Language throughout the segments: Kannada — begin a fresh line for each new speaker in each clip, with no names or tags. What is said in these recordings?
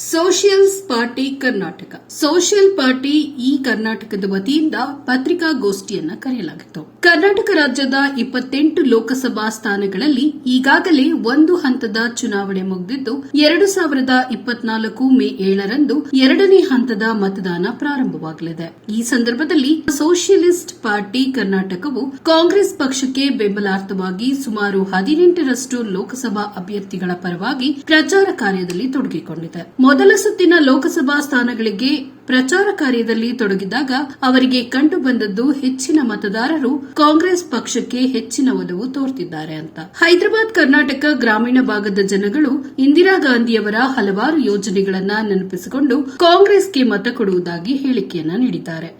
socialist party Karnataka social party ಈ ಕರ್ನಾಟಕದ ವತಿಯಿಂದ ಪತ್ರಿಕಾಗೋಷ್ಠಿಯನ್ನ ಕರೆಯಲಾಗಿತ್ತು. ಕರ್ನಾಟಕ ರಾಜ್ಯದ ಇಪ್ಪತ್ತೆಂಟು ಲೋಕಸಭಾ ಸ್ಥಾನಗಳಲ್ಲಿ ಈಗಾಗಲೇ ಒಂದು ಹಂತದ ಚುನಾವಣೆ ಮುಗಿದಿದ್ದು, ಎರಡು ಸಾವಿರದ ಇಪ್ಪತ್ನಾಲ್ಕು ಮೇ ಏಳರಂದು ಎರಡನೇ ಹಂತದ ಮತದಾನ ಪ್ರಾರಂಭವಾಗಲಿದೆ. ಈ ಸಂದರ್ಭದಲ್ಲಿ ಸೋಷಿಯಲಿಸ್ಟ್ ಪಾರ್ಟಿ ಕರ್ನಾಟಕವು ಕಾಂಗ್ರೆಸ್ ಪಕ್ಷಕ್ಕೆ ಬೆಂಬಲಾರ್ಥವಾಗಿ ಸುಮಾರು ಹದಿನೆಂಟರಷ್ಟು ಲೋಕಸಭಾ ಅಭ್ಯರ್ಥಿಗಳ ಪರವಾಗಿ ಪ್ರಚಾರ ಕಾರ್ಯದಲ್ಲಿ ತೊಡಗಿಕೊಂಡಿದೆ. ಮೊದಲ ಸುತ್ತಿನ ಲೋಕಸಭಾ ಸ್ಥಾನಗಳಿಗೆ ಪ್ರಚಾರ ಕಾರ್ಯದಲ್ಲಿ ತೊಡಗಿದಾಗ ಅವರಿಗೆ ಕಂಡುಬಂದದ್ದು ಹೆಚ್ಚಿನ ಮತದಾರರು ಕಾಂಗ್ರೆಸ್ ಪಕ್ಷಕ್ಕೆ ಹೆಚ್ಚಿನ ಒಲವು ತೋರ್ತಿದ್ದಾರೆ ಅಂತ. ಹೈದರಾಬಾದ್, ಕರ್ನಾಟಕ ಗ್ರಾಮೀಣ ಭಾಗದ ಜನಗಳು ಇಂದಿರಾ ಗಾಂಧಿಯವರ ಹಲವಾರು ಯೋಜನೆಗಳನ್ನು ನೆನಪಿಸಿಕೊಂಡು ಕಾಂಗ್ರೆಸ್ಗೆ ಮತ ಕೊಡುವುದಾಗಿ ಹೇಳಿಕೆಯನ್ನ ನೀಡಿದ್ದಾರೆ.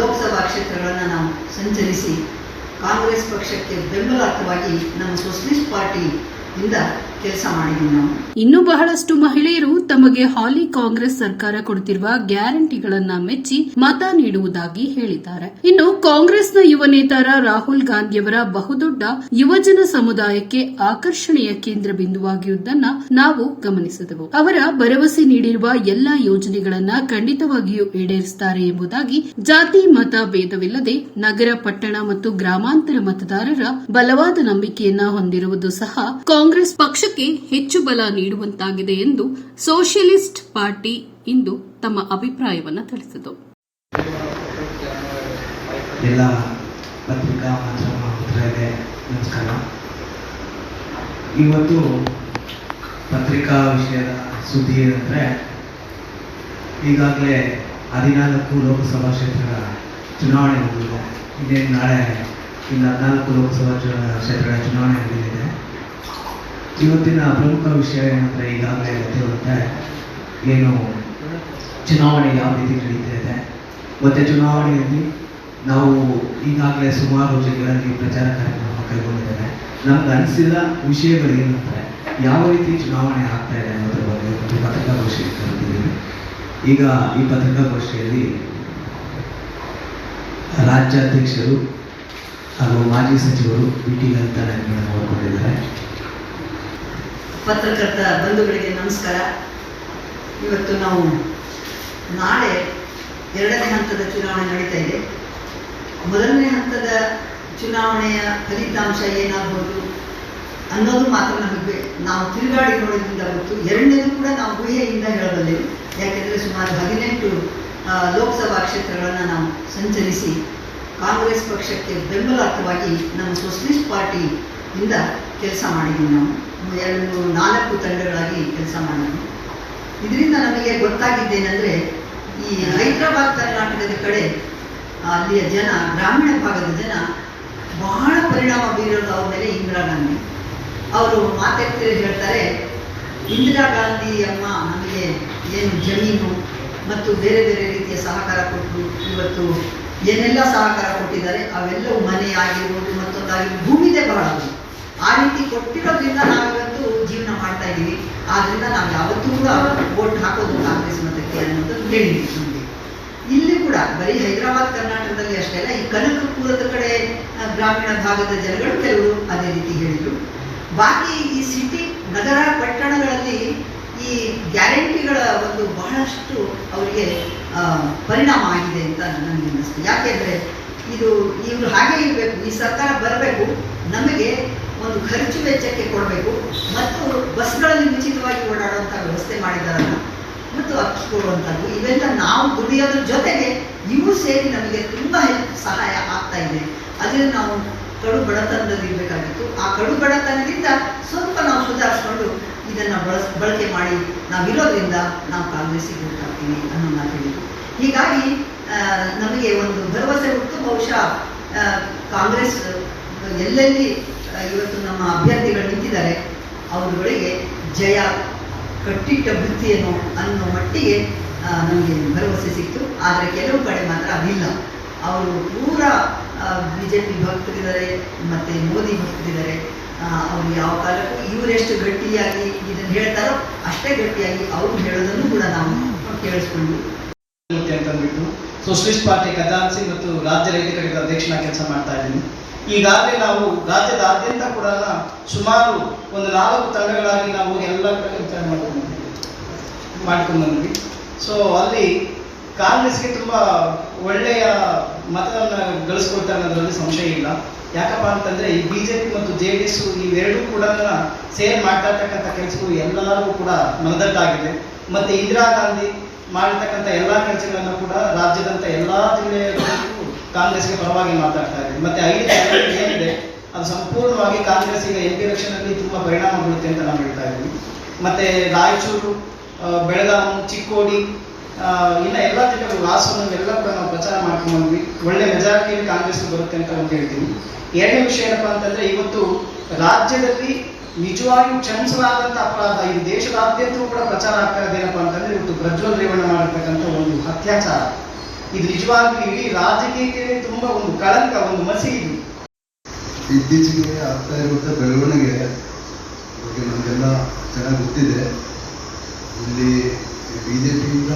ಲೋಕಸಭಾ ಕ್ಷೇತ್ರಗಳನ್ನು ನಾವು ಸಂಚರಿಸಿ ಕಾಂಗ್ರೆಸ್ ಪಕ್ಷಕ್ಕೆ ಬೆಂಬಲಾರ್ಥವಾಗಿ ನಮ್ಮ ಸೋಷಲಿಸ್ಟ್ ಪಾರ್ಟಿಯಿಂದ ಕೆಲಸ ಮಾಡಿದ್ದೀವಿ ನಾವು
ಇನ್ನು ಬಹಳಷ್ಟು ಮಹಿಳೆಯರು ತಮಗೆ ಹಾಲಿ ಕಾಂಗ್ರೆಸ್ ಸರ್ಕಾರ ಕೊಡುತ್ತಿರುವ ಗ್ಯಾರಂಟಿಗಳನ್ನ ಮೆಚ್ಚಿ ಮತ ನೀಡುವುದಾಗಿ ಹೇಳಿದ್ದಾರೆ. ಇನ್ನು ಕಾಂಗ್ರೆಸ್ನ ಯುವ ನೇತಾರ ರಾಹುಲ್ ಗಾಂಧಿಯವರ ಬಹುದೊಡ್ಡ ಯುವಜನ ಸಮುದಾಯಕ್ಕೆ ಆಕರ್ಷಣೆಯ ಕೇಂದ್ರ ಬಿಂದುವಾಗಿರುವುದನ್ನ ನಾವು ಗಮನಿಸಿದೆವು. ಅವರ ಭರವಸೆ ನೀಡಿರುವ ಎಲ್ಲಾ ಯೋಜನೆಗಳನ್ನ ಖಂಡಿತವಾಗಿಯೂ ಈಡೇರಿಸುತ್ತಾರೆ ಎಂಬುದಾಗಿ ಜಾತಿ ಮತ ಭೇದವಿಲ್ಲದೆ ನಗರ, ಪಟ್ಟಣ ಮತ್ತು ಗ್ರಾಮಾಂತರ ಮತದಾರರ ಬಲವಾದ ನಂಬಿಕೆಯನ್ನ ಹೊಂದಿರುವುದು ಸಹ ಕಾಂಗ್ರೆಸ್ ಪಕ್ಷಕ್ಕೆ ಹೆಚ್ಚು ಬಲ ನೀಡುವಂತಾಗಿದೆ ಎಂದು ಸೋಷಿಯಲಿಸ್ಟ್ ಪಾರ್ಟಿ ಇಂದು ತಮ್ಮ ಅಭಿಪ್ರಾಯವನ್ನು ತಿಳಿಸಿತು.
ಎಲ್ಲ ಪತ್ರಿಕಾ ನಮಸ್ಕಾರ. ಇವತ್ತು ಪತ್ರಿಕಾ ವಿಷಯದ ಸುದ್ದಿ ಏನಂದರೆ, ಈಗಾಗಲೇ ಹದಿನಾಲ್ಕು ಲೋಕಸಭಾ ಕ್ಷೇತ್ರಗಳ ಚುನಾವಣೆ ಮುಗಿದಿದೆ ಇನ್ನೇನು ನಾಳೆ ಇನ್ನು ಹದಿನಾಲ್ಕು ಲೋಕಸಭಾ ಕ್ಷೇತ್ರಗಳ ಚುನಾವಣೆ ನಡೆಯಲಿದೆ ಇವತ್ತಿನ ಪ್ರಮುಖ ವಿಷಯ ಏನಂದರೆ ಈಗಾಗಲೇ ಗೊತ್ತಿರುತ್ತೆ ಏನು ಚುನಾವಣೆ ಯಾವ ರೀತಿ ನಡೀತಾ ಇದೆ. ಮತ್ತೆ ಚುನಾವಣೆಯಲ್ಲಿ ನಾವು ಈಗಾಗಲೇ ಸುಮಾರು ಜಿಲ್ಲೆಗಳಲ್ಲಿ ಪ್ರಚಾರ ಕಾರ್ಯಕ್ರಮ ಕೈಗೊಂಡಿದ್ದೇವೆ. ನಮ್ಗೆ ಅನಿಸಿದ ವಿಷಯಗಳು ಏನಂದರೆ, ಯಾವ ರೀತಿ ಚುನಾವಣೆ ಆಗ್ತಾ ಇದೆ ಅನ್ನೋದ್ರ ಬಗ್ಗೆ ಒಂದು ಪತ್ರಿಕಾಗೋಷ್ಠಿ ಕರೆದಿದ್ದೀವಿ. ಈಗ ಈ ಪತ್ರಿಕಾಗೋಷ್ಠಿಯಲ್ಲಿ ರಾಜ್ಯಾಧ್ಯಕ್ಷರು ಹಾಗೂ ಮಾಜಿ ಸಚಿವರು ಬಿ ಟಿ ಲಲಿತಾರಾಯಣಗಳನ್ನು ನೋಡ್ಕೊಂಡಿದ್ದಾರೆ.
ಪತ್ರಕರ್ತ ಬಂಧುಗಳಿಗೆ ನಮಸ್ಕಾರ. ಇವತ್ತು ನಾವು ನಾಳೆ ಎರಡನೇ ಹಂತದ ಚುನಾವಣೆ ನಡೀತಾ ಇದೆ. ಮೊದಲನೇ ಹಂತದ ಚುನಾವಣೆಯ ಫಲಿತಾಂಶ ಏನಾಗ್ಬೋದು ಅನ್ನೋದು ಮಾತ್ರ ನಮಗೆ ನಾವು ತಿರುಗಾಡಿ ನೋಡೋದ್ರಿಂದ ಗೊತ್ತು ಎರಡನೇದು ಕೂಡ ನಾವು ಊಹೆಯಿಂದ ಹೇಳಬಲ್ಲೆವು. ಯಾಕೆಂದರೆ ಸುಮಾರು ಹದಿನೆಂಟು ಲೋಕಸಭಾ ಕ್ಷೇತ್ರಗಳನ್ನು ನಾವು ಸಂಚರಿಸಿ ಕಾಂಗ್ರೆಸ್ ಪಕ್ಷಕ್ಕೆ ಬೆಂಬಲಾರ್ಥವಾಗಿ ನಮ್ಮ ಸೋಷಲಿಸ್ಟ್ ಪಾರ್ಟಿಯಿಂದ ಕೆಲಸ ಮಾಡಿದ್ವಿ ನಾವು ಎರಡು, ನಾಲ್ಕು ತಂಡಗಳಾಗಿ ಕೆಲಸ ಮಾಡಿದ್ವಿ ಇದರಿಂದ ನಮಗೆ ಗೊತ್ತಾಗಿದ್ದೇನೆಂದರೆ, ಈ ಹೈದರಾಬಾದ್ ಕರ್ನಾಟಕದ ಕಡೆ ಅಲ್ಲಿಯ ಜನ, ಗ್ರಾಮೀಣ ಭಾಗದ ಜನ ಬಹಳ ಪರಿಣಾಮ ಬೀರೋದು ಅವ್ರ ಮೇಲೆ ಇಂದಿರಾ ಗಾಂಧಿ. ಅವರು ಮಾತಾಡ್ತೀರಿ ಹೇಳ್ತಾರೆ, ಇಂದಿರಾ ಗಾಂಧಿ ಅಮ್ಮ ನಮಗೆ ಏನು ಜಮೀನು ಮತ್ತು ಬೇರೆ ಬೇರೆ ರೀತಿಯ ಸಹಕಾರ ಕೊಟ್ಟು, ಇವತ್ತು ಏನೆಲ್ಲ ಸಹಕಾರ ಕೊಟ್ಟಿದ್ದಾರೆ, ಅವೆಲ್ಲವೂ ಮನೆ ಆಗಿರ್ಬೋದು ಮತ್ತೊಂದಾಗಿ ಭೂಮಿದೆ ಬಹಳ. ಆ ರೀತಿ ಕೊಟ್ಟಿರೋದ್ರಿಂದ ನಾವಿವತ್ತು ಜೀವನ ಮಾಡ್ತಾ ಇದ್ದೀವಿ. ಆದ್ರಿಂದ ನಾವು ಯಾವತ್ತೂ ಕೂಡ ವೋಟ್ ಹಾಕೋದು ಕಾಂಗ್ರೆಸ್ ಮತಕ್ಕೆ ಅನ್ನೋದನ್ನು ಹೇಳಿದ್ವಿ ನಮಗೆ. ಇಲ್ಲಿ ಕೂಡ ಬರೀ ಹೈದರಾಬಾದ್, ಕರ್ನಾಟಕದಲ್ಲಿ ಅಷ್ಟೇ ಅಲ್ಲ, ಈ ಕನಕಪುರದ ಕಡೆ ಗ್ರಾಮೀಣ ಭಾಗದ ಜನಗಳು ಕೆಲವರು ಅದೇ ರೀತಿ ಹೇಳಿದರು. ಬಾಕಿ ಈ ಸಿಟಿ ನಗರ, ಪಟ್ಟಣಗಳಲ್ಲಿ ಈ ಗ್ಯಾರಂಟಿಗಳ ಒಂದು ಬಹಳಷ್ಟು ಅವರಿಗೆ ಪರಿಣಾಮ ಆಗಿದೆ ಅಂತ ನನಗೆ ಅನ್ನಿಸ್ತು. ಯಾಕೆಂದರೆ ಇದು ಇವರು ಹಾಗೆ ಇರಬೇಕು, ಈ ಸರ್ಕಾರ ಬರಬೇಕು, ನಮಗೆ ಒಂದು ಖರ್ಚು ವೆಚ್ಚಕ್ಕೆ ಕೊಡಬೇಕು. ಮತ್ತು ಬಸ್ಗಳಲ್ಲಿ ಉಚಿತವಾಗಿ ಓಡಾಡುವಂಥ ವ್ಯವಸ್ಥೆ ಮಾಡಿದಾರಲ್ಲ, ಮತ್ತು ಅಕ್ಕಿ ಕೊಡುವಂಥದ್ದು ಇವೆಲ್ಲ ನಾವು ದುಡಿಯೋದ್ರ ಜೊತೆಗೆ ಇವು ಸೇರಿ ನಮಗೆ ತುಂಬ ಹೆಲ್ಪ್ ಸಹಾಯ ಆಗ್ತಾ ಇದೆ. ಅದರಿಂದ ನಾವು ಕಡು ಬಡತನದಲ್ಲಿ ಇರಬೇಕಾಗಿತ್ತು. ಆ ಕಡು ಬಡತನದಿಂದ ಸ್ವಲ್ಪ ನಾವು ಸುಧಾರಿಸ್ಕೊಂಡು ಇದನ್ನು ಬಳಸ್, ಬಳಕೆ ಮಾಡಿ ನಾವಿರೋದ್ರಿಂದ ನಾವು ಕಾಂಗ್ರೆಸ್ಸಿಗೆ ಹೋಗ್ತಾಗ್ತೀವಿ ಅನ್ನೋ ನಾನು ಹೇಳಿದ್ದು ಹೀಗಾಗಿ ನಮಗೆ ಒಂದು ಭರವಸೆ ಹುಟ್ಟು ಬಹುಶಃ ಕಾಂಗ್ರೆಸ್ ಎಲ್ಲೆಲ್ಲಿ ಇವತ್ತು ನಮ್ಮ ಅಭ್ಯರ್ಥಿಗಳು ನಿಂತಿದ್ದಾರೆ ಅವರುಗಳಿಗೆ ಜಯ ಕಟ್ಟಿಟ್ಟ ಬುತ್ತಿಯನ್ನು ಅನ್ನೋ ಮಟ್ಟಿಗೆ ನಮಗೆ ಭರವಸೆ ಸಿಕ್ತು. ಆದರೆ ಕೆಲವು ಕಡೆ ಮಾತ್ರ ಅದಿಲ್ಲ. ಅವರು ಪೂರ ಬಿ ಜೆ ಪಿ ಭಕ್ತರಿದ್ದಾರೆ, ಮತ್ತು ಮೋದಿ ಭಕ್ತರಿದ್ದಾರೆ. ಅವರು ಯಾವ ಕಾಲಕ್ಕೂ ಇವರೆಷ್ಟು ಗಟ್ಟಿಯಾಗಿ ಇದನ್ನು ಹೇಳ್ತಾರೋ ಅಷ್ಟೇ ಗಟ್ಟಿಯಾಗಿ ಅವರು ಹೇಳೋದನ್ನು ಕೂಡ ನಾವು ಕೇಳಿಸ್ಕೊಂಡು
ಅಂತಂದ್ಬಿಟ್ಟು ಸೋಷಲಿಸ್ಟ್ ಪಾರ್ಟಿ ಗದಾನ್ಸಿ ಮತ್ತು ರಾಜ್ಯ ರೈತ ಘಟಕದ ಅಧ್ಯಕ್ಷನ ಕೆಲಸ ಮಾಡ್ತಾ ಇದ್ದೀನಿ. ಈಗಾಗಲೇ ನಾವು ರಾಜ್ಯದಾದ್ಯಂತ ಕೂಡ ಸುಮಾರು ಒಂದು ನಾಲ್ಕು ತಂಡಗಳಾಗಿ ನಾವು ಎಲ್ಲ ಕಡೆ ವಿಚಾರ ಮಾಡ್ಕೊಂಡು ಮಾಡ್ಕೊಂಡು ಬಂದ್ವಿ. ಸೊ ಅಲ್ಲಿ ಕಾಂಗ್ರೆಸ್ಗೆ ತುಂಬ ಒಳ್ಳೆಯ ಮತವನ್ನು ಗಳಿಸ್ಕೊಳ್ತಾರೆ ಅನ್ನೋದ್ರಲ್ಲಿ ಸಂಶಯ ಇಲ್ಲ. ಯಾಕಪ್ಪ ಅಂತಂದ್ರೆ ಈ ಬಿಜೆಪಿ ಮತ್ತು ಜೆ ಡಿ ಎಸ್ ಇವೆರಡೂ ಕೂಡ ಸೇರ್ ಮಾಡ್ತಾ ಕೆಲಸಗಳು ಎಲ್ಲರಿಗೂ ಕೂಡ ಮನದಟ್ಟಾಗಿದೆ. ಮತ್ತೆ ಇಂದಿರಾ ಗಾಂಧಿ ಮಾಡಿರ್ತಕ್ಕಂಥ ಎಲ್ಲ ಕೆಲಸಗಳನ್ನು ಕೂಡ ರಾಜ್ಯದಂಥ ಎಲ್ಲ ಜಿಲ್ಲೆಯಲ್ಲೂ ಕಾಂಗ್ರೆಸ್ಗೆ ಪರವಾಗಿ ಮಾತಾಡ್ತಾ ಇದೆ ಮತ್ತೆ ಐದು ಏನಿದೆ, ಅದು ಸಂಪೂರ್ಣವಾಗಿ ಕಾಂಗ್ರೆಸ್ ಈಗ ಎಂ ಪಿ ತುಂಬಾ ಪರಿಣಾಮ ಬೀಳುತ್ತೆ ಅಂತ ನಾವು ಹೇಳ್ತಾ ಇದ್ದೀವಿ. ಮತ್ತೆ ರಾಯಚೂರು ಬೆಳಗಾಂ, ಚಿಕ್ಕೋಡಿ ಇನ್ನ ಎಲ್ಲಾ ಜಿಲ್ಲೆಗಳು ಹಾಸನ ಎಲ್ಲ ಕೂಡ ನಾವು ಪ್ರಚಾರ ಮಾಡ್ಕೊಂಡ್ವಿ ಒಳ್ಳೆ ಮೆಜಾರಿಟಿಯಲ್ಲಿ ಕಾಂಗ್ರೆಸ್ ಬರುತ್ತೆ ಅಂತ ಅಂತ ಹೇಳ್ತೀನಿ ಎರಡನೇ ವಿಷಯ ಏನಪ್ಪಾ ಅಂತಂದ್ರೆ, ಇವತ್ತು ರಾಜ್ಯದಲ್ಲಿ ನಿಜವಾಗಿಯೂ ಕ್ಷಮಿಸಲಾದಂತ ಅಪರಾಧ ಈ ದೇಶದಾದ್ಯಂತ ಕೂಡ ಪ್ರಚಾರ ಆಗ್ತಾ ಏನಪ್ಪಾ ಅಂತಂದ್ರೆ, ಇವತ್ತು ಪ್ರಜ್ವಲ್ ರೇವಣ್ಣ ಮಾಡಿರ್ತಕ್ಕಂಥ ಒಂದು ಅತ್ಯಾಚಾರ. ಇದು ನಿಜವಾಗ್ಲೂ ಇಡೀ ರಾಜಕೀಯಕ್ಕೆ ತುಂಬಾ ಒಂದು ಕಳಂಕ, ಒಂದು ಮಸಿ ಇದು.
ಇತ್ತೀಚೆಗೆ ಆಗ್ತಾ ಇರುವಂಥ ಬೆಳವಣಿಗೆ ಬಗ್ಗೆ ನಮಗೆಲ್ಲ ಚೆನ್ನಾಗಿ ಗೊತ್ತಿದೆ. ಇಲ್ಲಿ ಬಿ ಜೆ ಪಿಯಿಂದ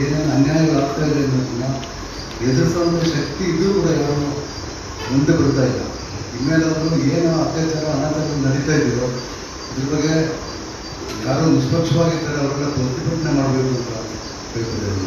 ಏನೇನು ಅನ್ಯಾಯಗಳಾಗ್ತಾ ಇದೆ ಅನ್ನೋದನ್ನ ಎದುರಿಸುವಂಥ ಶಕ್ತಿ ಇದ್ರೂ ಕೂಡ ಯಾರು ಮುಂದೆ ಬರ್ತಾ ಇಲ್ಲ. ಇನ್ಮೇಲಾದರೂ ಏನು ಅತ್ಯಾಚಾರ ಅನಾಚಾರ ನಡೀತಾ ಇದೆಯೋ, ಇದ್ರ ಬಗ್ಗೆ ಯಾರು ನಿಷ್ಪಕ್ಷವಾಗಿರ್ತಾರೆ ಅವರೆಲ್ಲ ಪ್ರತಿಭಟನೆ ಮಾಡಬೇಕು ಅಂತ ಹೇಳ್ತಿದ್ದೇವೆ